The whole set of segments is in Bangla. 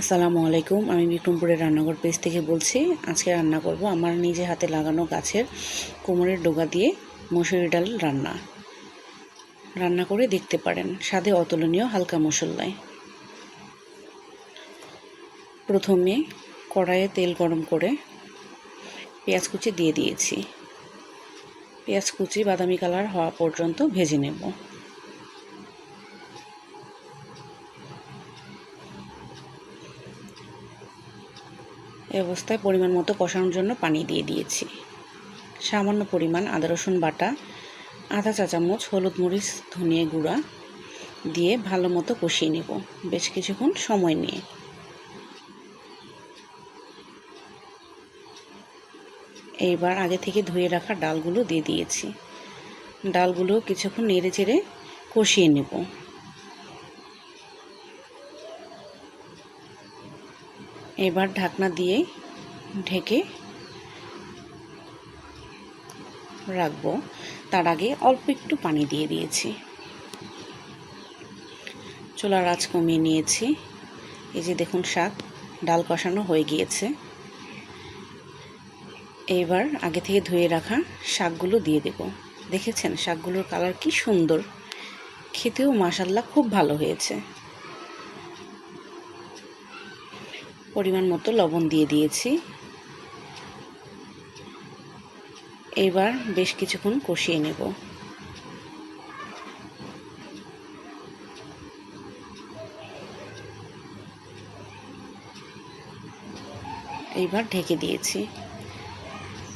আসসালামু আলাইকুম, আমি বিক্রমপুরের রান্নাঘর পেজ থেকে বলছি, আজকে রান্না করব আমার নিজে হাতে লাগানো গাছের কোমরের ডোগা দিয়ে মসুরি ডাল রান্না। রান্না করে দেখতে পারেন, স্বাদে অতুলনীয় হালকা মশলায়। প্রথমে কড়াইয়ে তেল গরম করে পেঁয়াজ কুচি দিয়ে দিয়েছি। পেঁয়াজ কুচি বাদামি কালার হওয়া পর্যন্ত ভেজে নেব। অবস্থায় পরিমাণ মতো কষানোর জন্য পানি দিয়ে দিয়েছি। সামান্য পরিমাণ আদা, রসুন বাটা, আধা চা চামচ হলুদ মরিচ, ধনিয়া গুঁড়া দিয়ে ভালো মতো কষিয়ে নেব। বেশ কিছুক্ষণ সময় নিয়ে। এইবার আগে থেকে ধুয়ে রাখা ডালগুলো দিয়ে দিয়েছি। ডালগুলো কিছুক্ষণ নেড়ে চেড়ে কষিয়ে নেব। এবার ঢাকনা দিয়ে ঢেকে রাখব। তার আগে অল্প একটু পানি দিয়ে দিয়েছি। চুলার আঁচ কমিয়ে নিয়েছি। এই যে দেখুন শাক ডাল কষানো হয়ে গিয়েছে। এইবার আগে থেকে ধুয়ে রাখা শাকগুলো দিয়ে দেব। দেখেছেন শাকগুলোর কালার কি সুন্দর। খেতেও মাসাল্লা খুব ভালো হয়েছে। পরিমাণ মতো লবণ দিয়ে দিয়েছি। এবার বেশ কিছুক্ষণ কষিয়ে নেব। এইবার ঢেকে দিয়েছি।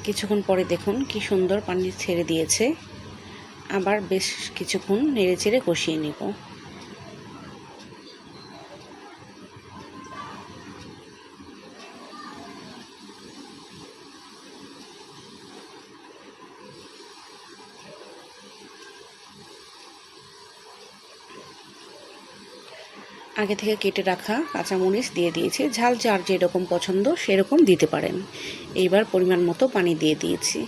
কিছুক্ষণ পরে দেখুন কি সুন্দর পানি ছেড়ে দিয়েছে। আবার বেশ কিছুক্ষণ নেড়ে চেড়ে কষিয়ে নেব। আগে থেকে কেটে রাখা কাঁচামরিচ দিয়ে দিয়েছি। ঝাল যার যেরকম পছন্দ সেরকম দিতে পারেন। এইবার পরিমাণ মতো পানি দিয়ে দিয়েছি।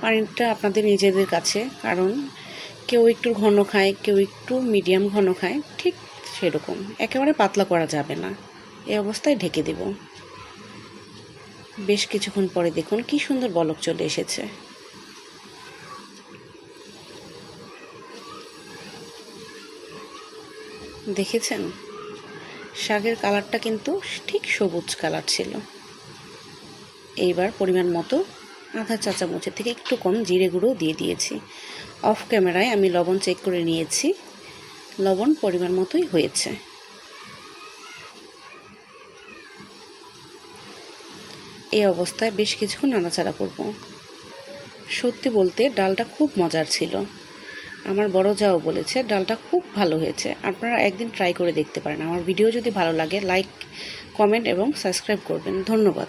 পানিটা আপনাদের নিজেদের কাছে, কারণ কেউ একটু ঘন খায়, কেউ একটু মিডিয়াম ঘন খায়, ঠিক সেরকম। একেবারে পাতলা করা যাবে না। এই অবস্থায় ঢেকে দেব। বেশ কিছুক্ষণ পরে দেখুন কি সুন্দর বলক চলে এসেছে। দেখেছেন? শাকের কালারটা কিন্তু ঠিক সবুজ কালার ছিল। এইবার পরিমাণ মতো আধা চা চামচের থেকে একটু কম জিরে গুঁড়ো দিয়ে দিয়েছি। অফ ক্যামেরায় আমি লবণ চেক করে নিয়েছি। লবণ পরিমাণ মতোই হয়েছে। এই অবস্থায় বেশ কিছুক্ষণ নাড়াচাড়া করব। সত্যি বলতে ডালটা খুব মজার ছিল। আমার বড় যাও বলেছে, ডালটা খুব ভালো হয়েছে। আপনারা একদিন ট্রাই করে দেখতে পারেন। আমার ভিডিও যদি ভালো লাগে লাইক কমেন্ট এবং সাবস্ক্রাইব করবেন। ধন্যবাদ।